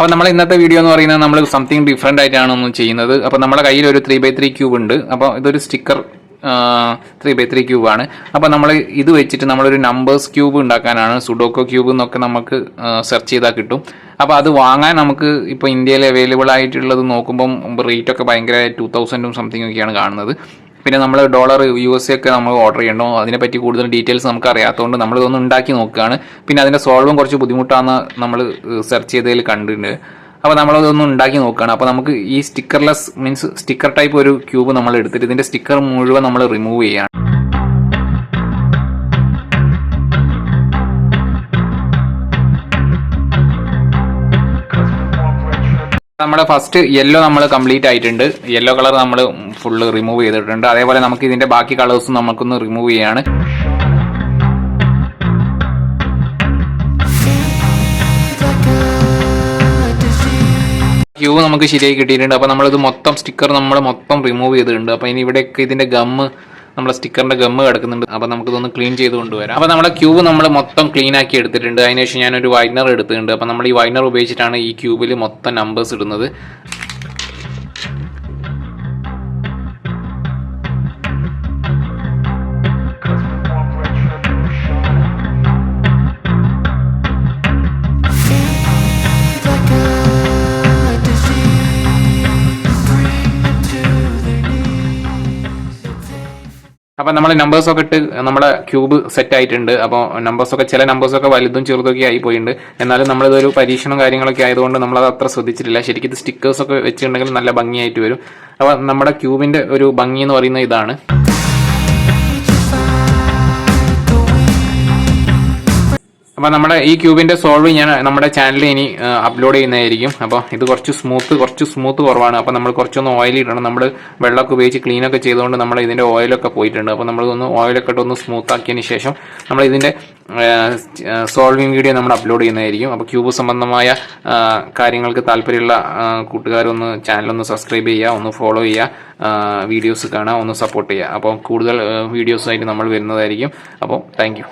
അപ്പോൾ നമ്മൾ ഇന്നത്തെ വീഡിയോ എന്ന് പറയുന്നത് നമ്മൾ സംതിങ് ഡിഫറെന്റ് ആയിട്ടാണ് ഒന്ന് ചെയ്യുന്നത്. അപ്പോൾ നമ്മുടെ കയ്യിൽ ഒരു ത്രീ ബൈ ത്രീ ക്യൂബ് ഉണ്ട്. അപ്പോൾ ഇതൊരു sticker three by three cube ആണ്. അപ്പോൾ നമ്മൾ ഇത് വെച്ചിട്ട് നമ്മളൊരു നമ്പേഴ്സ് ക്യൂബ് ഉണ്ടാക്കാനാണ്. സുഡോക്കോ ക്യൂബ് എന്നൊക്കെ നമുക്ക് സെർച്ച് ചെയ്താൽ കിട്ടും. അപ്പോൾ അത് വാങ്ങാൻ നമുക്ക് ഇപ്പോൾ ഇന്ത്യയിൽ അവൈലബിൾ ആയിട്ടുള്ളത് നോക്കുമ്പം റേറ്റ് ഒക്കെ ഭയങ്കര ടു തൗസൻഡും സംതിങ് ഒക്കെയാണ് കാണുന്നത്. പിന്നെ നമ്മൾ ഡോളർ യു എസ് ഒക്കെ നമ്മൾ ഓർഡർ ചെയ്യണോ അതിനെപ്പറ്റി കൂടുതൽ ഡീറ്റെയിൽസ് നമുക്ക് അറിയാത്തതുകൊണ്ട് നമ്മൾ ഇതൊന്ന് ഉണ്ടാക്കി നോക്കുകയാണ് പിന്നെ അതിന്റെ സോൾവും കുറച്ച് ബുദ്ധിമുട്ടാണെന്ന് നമ്മൾ സെർച്ച് ചെയ്തതിൽ കണ്ടിട്ടുണ്ട്. അപ്പോൾ നമ്മളതൊന്ന് ഉണ്ടാക്കി നോക്കുകയാണ് അപ്പോൾ നമുക്ക് ഈ സ്റ്റിക്കർലെസ് മീൻസ് സ്റ്റിക്കർ ടൈപ്പ് ഒരു ക്യൂബ് നമ്മൾ എടുത്തിട്ട് ഇതിന്റെ സ്റ്റിക്കർ മുഴുവൻ നമ്മൾ റിമൂവ് ചെയ്യുകയാണ് നമ്മുടെ ഫസ്റ്റ് യെല്ലോ നമ്മൾ കംപ്ലീറ്റ് ആയിട്ടുണ്ട്. യെല്ലോ കളർ നമ്മൾ ഫുള്ള് റിമൂവ് ചെയ്തിട്ടുണ്ട്. അതേപോലെ നമുക്ക് ഇതിന്റെ ബാക്കി കളേഴ്സും നമുക്കൊന്ന് റിമൂവ് ചെയ്യാണ്. ക്യൂ നമുക്ക് ശരിയായി കിട്ടിയിട്ടുണ്ട്. അപ്പോൾ നമ്മളിത് മൊത്തം സ്റ്റിക്കർ നമ്മൾ മൊത്തം റിമൂവ് ചെയ്തിട്ടുണ്ട്. അപ്പോൾ ഇനി ഇവിടെയൊക്കെ ഇതിന്റെ ഗമ്മ് നമ്മുടെ സ്റ്റിക്കറിന്റെ ഗമ്മ് കിടക്കുന്നുണ്ട്. അപ്പോൾ നമുക്കിതൊന്ന് ക്ലീൻ ചെയ്ത് കൊണ്ടുവരാം. അപ്പോൾ നമ്മുടെ ക്യൂബ് നമ്മൾ മൊത്തം ക്ലീൻ ആക്കി എടുത്തിട്ടുണ്ട്. അതിനുശേഷം ഞാനൊരു വൈനർ എടുത്തിട്ടുണ്ട്. അപ്പോൾ നമ്മൾ ഈ വൈനർ ഉപയോഗിച്ചിട്ടാണ് ഈ ക്യൂബിൽ മൊത്തം നമ്പേഴ്സ് ഇടുന്നത്. അപ്പം നമ്മൾ നമ്പേഴ്സൊക്കെ ഇട്ട് നമ്മുടെ ക്യൂബ് സെറ്റ് ആയിട്ടുണ്ട്. അപ്പോൾ നമ്പേഴ്സൊക്കെ ചില നമ്പേഴ്സൊക്കെ വലുതും ചെറുതൊക്കെ ആയി പോയിട്ടുണ്ട്. എന്നാലും നമ്മളിതൊരു പരീക്ഷണം കാര്യങ്ങളൊക്കെ ആയതുകൊണ്ട് നമ്മളത് അത്ര ശ്രദ്ധിച്ചിട്ടില്ല. ശരിക്കും ഇത് സ്റ്റിക്കേഴ്സൊക്കെ വെച്ചിട്ടുണ്ടെങ്കിൽ നല്ല ഭംഗിയായിട്ട് വരും. അപ്പോൾ നമ്മുടെ ക്യൂബിന്റെ ഒരു ഭംഗി എന്ന് പറയുന്നത് ഇതാണ്. അപ്പോൾ നമ്മുടെ ഈ ക്യൂബിന്റെ സോൾവ് ഞാൻ നമ്മുടെ ചാനലിൽ ഇനി അപ്ലോഡ് ചെയ്യുന്നതായിരിക്കും. അപ്പോൾ ഇത് കുറച്ച് സ്മൂത്ത് കുറച്ച് സ്മൂത്ത് കുറവാണ്. അപ്പോൾ നമ്മൾ കുറച്ചൊന്ന് ഓയിൽ ഇടണം. നമ്മൾ വെള്ളമൊക്കെ ഉപയോഗിച്ച് ക്ലീനൊക്കെ ചെയ്തുകൊണ്ട് നമ്മൾ ഇതിന്റെ ഓയിലൊക്കെ പോയിട്ടുണ്ട്. അപ്പോൾ നമ്മൾ ഒന്ന് ഓയിലൊക്കെ ഇട്ടൊന്ന് സ്മൂത്ത് ആക്കിയതിന് ശേഷം നമ്മൾ ഇതിന്റെ സോൾവിങ് വീഡിയോ നമ്മൾ അപ്ലോഡ് ചെയ്യുന്നതായിരിക്കും. അപ്പോൾ ക്യൂബ് സംബന്ധമായ കാര്യങ്ങൾക്ക് താല്പര്യമുള്ള കൂട്ടുകാരൊന്ന് ചാനലൊന്ന് സബ്സ്ക്രൈബ് ചെയ്യുക ഒന്ന് ഫോളോ ചെയ്യുക വീഡിയോസ് കാണുക ഒന്ന് സപ്പോർട്ട് ചെയ്യുക. അപ്പോൾ കൂടുതൽ വീഡിയോസായിട്ട് നമ്മൾ വരുന്നതായിരിക്കും. അപ്പോൾ താങ്ക്